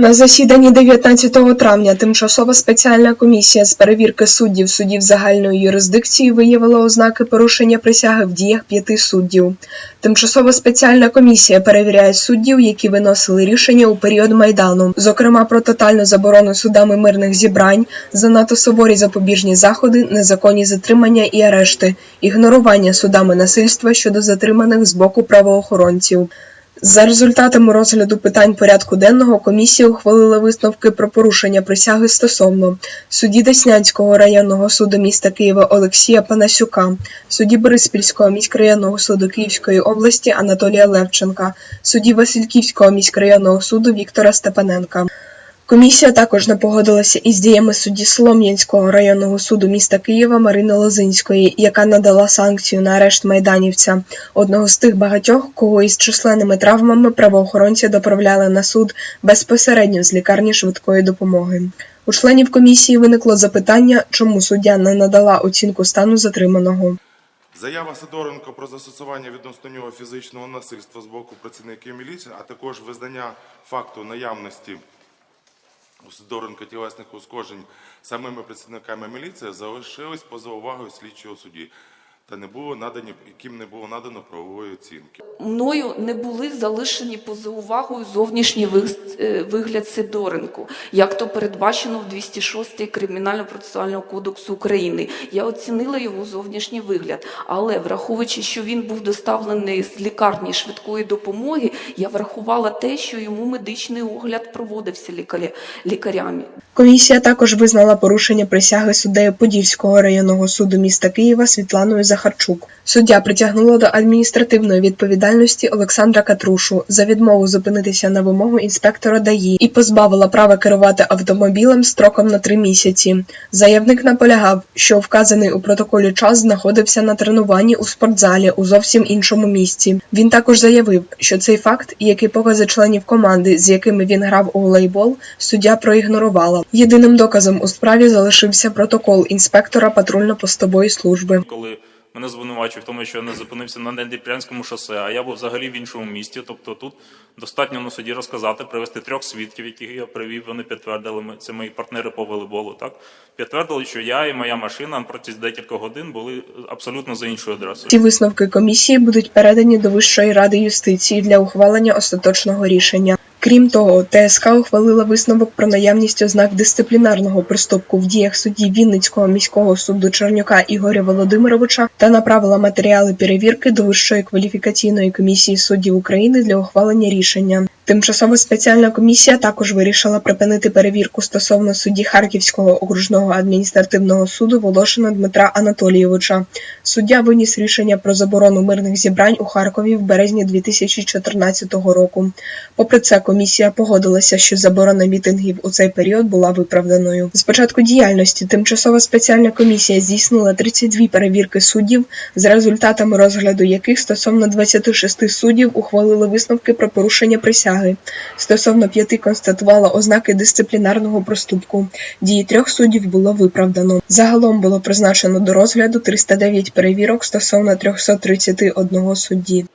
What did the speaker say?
На засіданні 19 травня тимчасова спеціальна комісія з перевірки суддів судів загальної юрисдикції виявила ознаки порушення присяги в діях п'яти суддів. Тимчасова спеціальна комісія перевіряє суддів, які виносили рішення у період майдану, зокрема про тотальну заборону судами мирних зібрань, занадто суворі запобіжні заходи, незаконні затримання і арешти, ігнорування судами насильства щодо затриманих з боку правоохоронців. За результатами розгляду питань порядку денного комісія ухвалила висновки про порушення присяги стосовно судді Деснянського районного суду міста Києва Олексія Панасюка, судді Бориспільського міськрайонного суду Київської області Анатолія Левченка, судді Васильківського міськрайонного суду Віктора Степаненка. Комісія також не погодилася із діями судді Солом'янського районного суду міста Києва Марини Лозинської, яка надала санкцію на арешт майданівця, одного з тих багатьох, кого із численними травмами правоохоронці доправляли на суд безпосередньо з лікарні швидкої допомоги. У членів комісії виникло запитання, чому суддя не надала оцінку стану затриманого. Заява Сидоренко про застосування відносно нього фізичного насильства з боку працівників міліції, а також визнання факту наявності у Сидоренка тілесних ускожень самими працівниками міліції залишились поза увагою слідчого судді та не було надані, яким не було надано правової оцінки. Мною не були залишені поза увагою зовнішній е, вигляд Сидоренко, як то передбачено в 206 Кримінально-процесуального кодексу України. Я оцінила його зовнішній вигляд, але враховуючи, що він був доставлений з лікарні швидкої допомоги, я врахувала те, що йому медичний огляд проводився лікаря- лікарями. Комісія також визнала порушення присяги суддею Подільського районного суду міста Києва Світланою Захарчук. Суддя притягнула до адміністративної відповідальності Олександра Катрушу за відмову зупинитися на вимогу інспектора ДАІ і позбавила права керувати автомобілем строком на три місяці. Заявник наполягав, що вказаний у протоколі час знаходився на тренуванні у спортзалі у зовсім іншому місці. Він також заявив, що цей факт, як і покази членів команди, з якими він грав у волейбол, суддя проігнорувала. Єдиним доказом у справі залишився протокол інспектора патрульно-постової служби. Мене звинувачують в тому, що я не зупинився на Недніпрянському шосе, а я був взагалі в іншому місті. Тобто тут достатньо на суді розказати, привести трьох свідків, яких я привів, вони підтвердили, це мої партнери по волейболу, так? Підтвердили, що я і моя машина протягом декількох годин були абсолютно за іншою адресою. Ці висновки комісії будуть передані до Вищої ради юстиції для ухвалення остаточного рішення. Крім того, ТСК ухвалила висновок про наявність ознак дисциплінарного приступку в діях судді Вінницького міського суду Чернюка Ігоря Володимировича та направила матеріали перевірки до Вищої кваліфікаційної комісії суддів України для ухвалення рішення. Тимчасова спеціальна комісія також вирішила припинити перевірку стосовно судді Харківського окружного адміністративного суду Волошина Дмитра Анатолійовича. Суддя виніс рішення про заборону мирних зібрань у Харкові в березні 2014 року. Попри це, комісія погодилася, що заборона мітингів у цей період була виправданою. З початку діяльності тимчасова спеціальна комісія здійснила 32 перевірки суддів, з результатами розгляду яких стосовно 26 суддів ухвалили висновки про порушення присяги. Стосовно п'яти констатувала ознаки дисциплінарного проступку. Дії трьох суддів було виправдано. Загалом було призначено до розгляду 309 перевірок стосовно 331 судді.